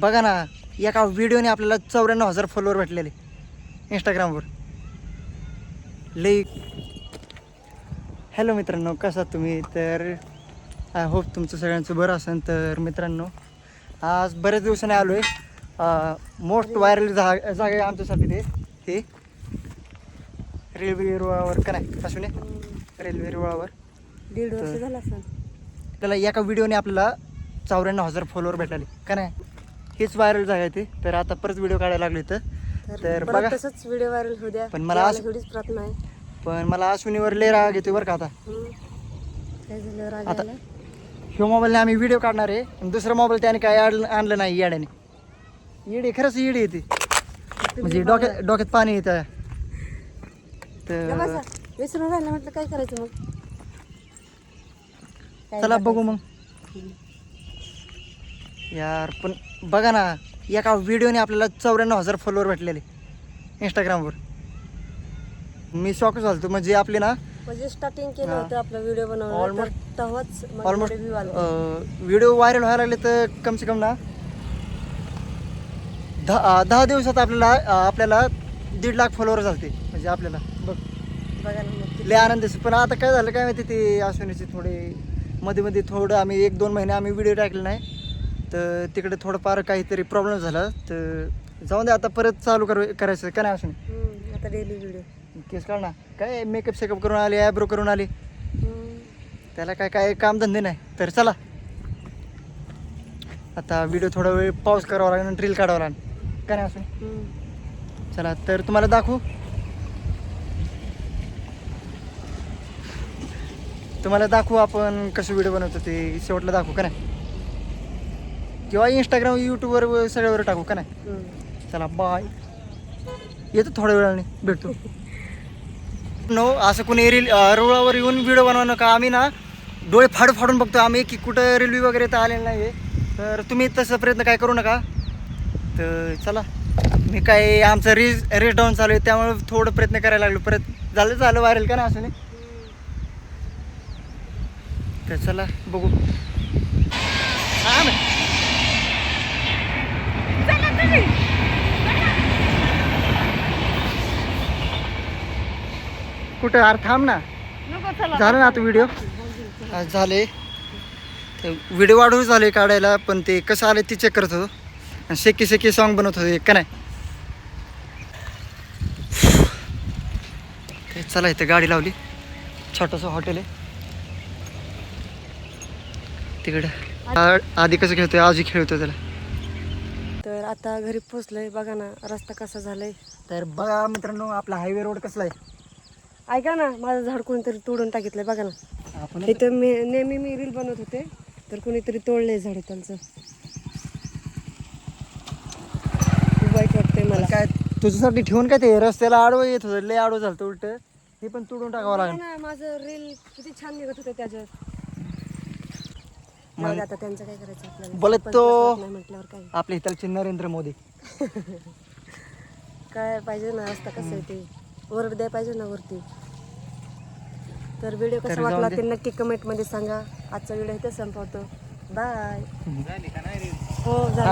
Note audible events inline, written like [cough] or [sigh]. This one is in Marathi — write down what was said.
बघा ना एका व्हिडिओने आपल्याला चौऱ्याण्णव हजार फॉलोअर भेटलेले इंस्टाग्रामवर लई हॅलो मित्रांनो कसा तुम्ही? तर आय होप तुमचं सगळ्यांचं बरं असेल. तर मित्रांनो आज बऱ्याच दिवसाने आलो आहे मोस्ट व्हायरल जा जागा आहे आमच्यासाठी ते. हे रेल्वे रुळावर का नाही? असून रेल्वे रुळावर. दीड वर्ष झालं असं त्याला एका व्हिडिओने आपल्याला चौऱ्याण्णव हजार फॉलोअर भेटले का नाही? हेच व्हायरल आहे ते तर आता परत व्हिडिओ काढायला लागले तर तर बघा. तसंच व्हिडिओ व्हायरल होऊ द्या. पण मला एवढीच प्रार्थना आहे. पण मला अश्विनीवर लय राग येते बरं का आता. झालं? आता-? ह्यो मोबाईलने आम्ही व्हिडिओ काढणार आहे. आणि दुसरा मोबाईल त्याने काय आणलं आणलं नाही येड्याने. येडी खरंच येडी येते म्हणजे डोक्यात डोक्यात पाणी येतं तर. विसरून राहिलं म्हटलं काय करायचं मग? चला? बघू मग. यार पण बघा ना एका व्हिडिओने आपल्याला चौऱ्याण्णव हजार फॉलोअर भेटलेले इंस्टाग्रामवर मी शॉक झालतो म्हणजे आपले ना म्हणजे स्टार्टिंग केलं हा. होतं आपला व्हिडिओ बनवला Almost- तर तेव्हाच ऑलमोस्ट आला व्हिडिओ व्हायरल व्हायला लागले तर कम से कम ना दहा दहा दिवसात आपल्याला अं, आपल्याला दीड लाख फॉलोअर झालते म्हणजे आपल्याला. बघ बघा ना मग किती- लय आनंद दिसतो. पण आता काय झालं काय माहिती ते अश्विनीचे थोडे मध्ये मध्ये थोडं आम्ही एक दोन महिने आम्ही व्हिडिओ टाकले नाही. तर तिकडे थोडंफार काहीतरी प्रॉब्लेम झाला. तर जाऊन दे आता परत चालू कर करायचं का नाही हम्म, आता डेली व्हिडिओ केस काढ ना. काय मेकअप शेकअप करून आले ॲब्रो करून आले? त्याला काय काय कामधंदे नाही. तर चला. आता व्हिडिओ थोडा वेळ पाऊस करावा लागेल रील काढावा लागेल. काय नाही असं चला तर तुम्हाला दाखवू. तुम्हाला दाखवू आपण कसं व्हिडिओ बनवतो ते. शेवटला दाखवू का नाही? किंवा इंस्टाग्राम यूट्यूबवर सगळ्यावर टाकू का नाही? चला बाय येतो थोड्या वेळाने भेटतो नो असं कोणी रील रुळावर येऊन व्हिडिओ बनवा नका. आम्ही ना डोळे फाडू फाडून बघतो आम्ही की कुठं रेल्वे वगैरे तर आलेलं नाही आहे तर तुम्ही तसं प्रयत्न काय करू नका. तर चला मी काय आमचं रीज रेस डाऊन चालू आहे त्यामुळे थोडं प्रयत्न करायला लागलो. परत झालं झालं व्हायरल का ना असं नाही तर चला बघू. हा कुठं? अरे थांब ना. झालं ना आता व्हिडिओ झाले. व्हिडिओ वाढवून झाले काढायला पण ते कसं आले ते चेक करत होतो. आणि शेकी शेकी सॉन्ग बनवत होते का नाही? ते चला इथे गाडी लावली. छोटंसं हॉटेल आहे. तिकडं. आधी कसं खेळतोय आजही खेळतोय त्याला. तर आता घरी पोचलोय बघा ना रस्ता कसा झालाय. तर बघा मित्रांनो आपला हायवे रोड कसला आहे? ऐका ना माझं झाड कोणीतरी तोडून टाकितलंय बघा ना. इथं मी नेहमी मी रील बनवत होते तर कोणीतरी तोडलंय झाड त्यांचं. खूप वाईट वाटतंय मला. काय तुझ्यासाठी ठेवून काय ते रस्त्याला आडवं येत होतं? लय आडवं झालं उलट. हे पण तोडून टाकावं लागेल. ना माझं रील किती छान निघत होते त्याच्यात आता त्यांचं काय करायचं आपल्याला. बोलत तो- म्हटल्यावर काय इथलचे नरेंद्र मोदी. [laughs] काय पाहिजे ना रस्ता कसं आहे ते. वर द्याय पाहिजे ना वरती. तर व्हिडिओ कसा वाटला. ते नक्की कमेंटमध्ये सांगा. आजचा व्हिडिओ इथे संपवतो. बाय हो झाला.